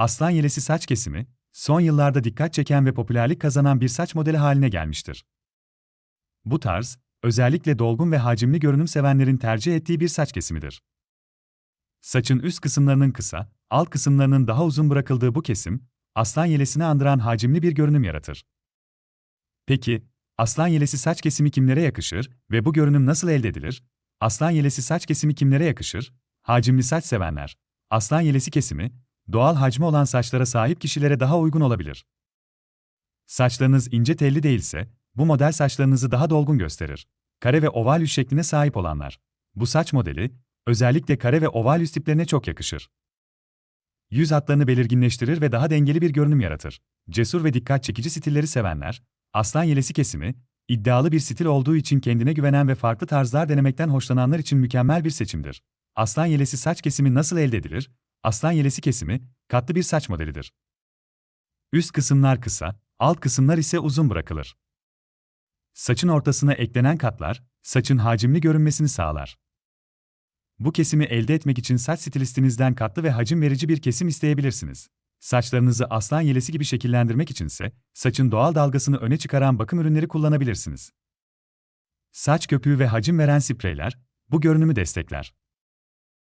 Aslan yelesi saç kesimi, son yıllarda dikkat çeken ve popülerlik kazanan bir saç modeli haline gelmiştir. Bu tarz, özellikle dolgun ve hacimli görünüm sevenlerin tercih ettiği bir saç kesimidir. Saçın üst kısımlarının kısa, alt kısımlarının daha uzun bırakıldığı bu kesim, aslan yelesini andıran hacimli bir görünüm yaratır. Peki, aslan yelesi saç kesimi kimlere yakışır ve bu görünüm nasıl elde edilir? Aslan yelesi saç kesimi kimlere yakışır? Hacimli saç sevenler. Aslan yelesi kesimi, doğal hacmi olan saçlara sahip kişilere daha uygun olabilir. Saçlarınız ince telli değilse, bu model saçlarınızı daha dolgun gösterir. Kare ve oval yüz şekline sahip olanlar. Bu saç modeli, özellikle kare ve oval yüz tiplerine çok yakışır. Yüz hatlarını belirginleştirir ve daha dengeli bir görünüm yaratır. Cesur ve dikkat çekici stilleri sevenler, aslan yelesi kesimi, iddialı bir stil olduğu için kendine güvenen ve farklı tarzlar denemekten hoşlananlar için mükemmel bir seçimdir. Aslan yelesi saç kesimi nasıl elde edilir? Aslan yelesi kesimi, katlı bir saç modelidir. Üst kısımlar kısa, alt kısımlar ise uzun bırakılır. Saçın ortasına eklenen katlar, saçın hacimli görünmesini sağlar. Bu kesimi elde etmek için saç stilistinizden katlı ve hacim verici bir kesim isteyebilirsiniz. Saçlarınızı aslan yelesi gibi şekillendirmek içinse, saçın doğal dalgasını öne çıkaran bakım ürünleri kullanabilirsiniz. Saç köpüğü ve hacim veren spreyler, bu görünümü destekler.